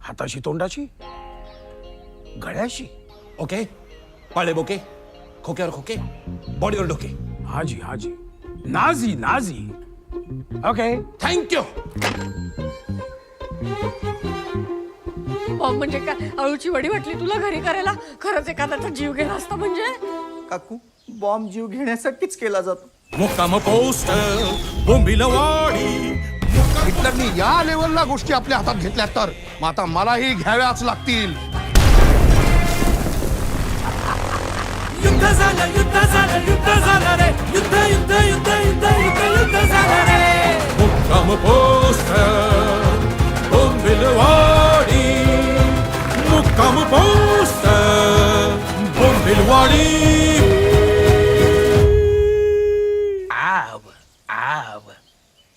हाताशी तोंडाची गळ्याशी? ओके? पाळे बोके? खोक्यावर खोके? बॉडीवर डोके? हाजी हाजी. Nazi Nazi. Okay? Thank you bomb म्हणजे काय? अळूची वडी वाटली तुला घरी करायला? खरंच एखाद्याचा जीव गेला असता म्हणजे? काकू बॉम्ब जीव घेण्यासाठीच केला जातो. मुक्काम पोस्ट बोंबिलवाडी हिटलरनी या लेवलला गोष्टी आपल्या हातात घेतल्या तर मग आता मलाही घ्याव्याच लागतील. युद्ध झालं युद्ध झालं युद्ध झालं रे. युद्ध युद्ध युद्ध युद्ध युद्ध युद्ध झालं रे. मुक्काम पोस्ट बोंबिलवाडी. मुक्काम पोस्ट बोंबिलवाडी. आव आव.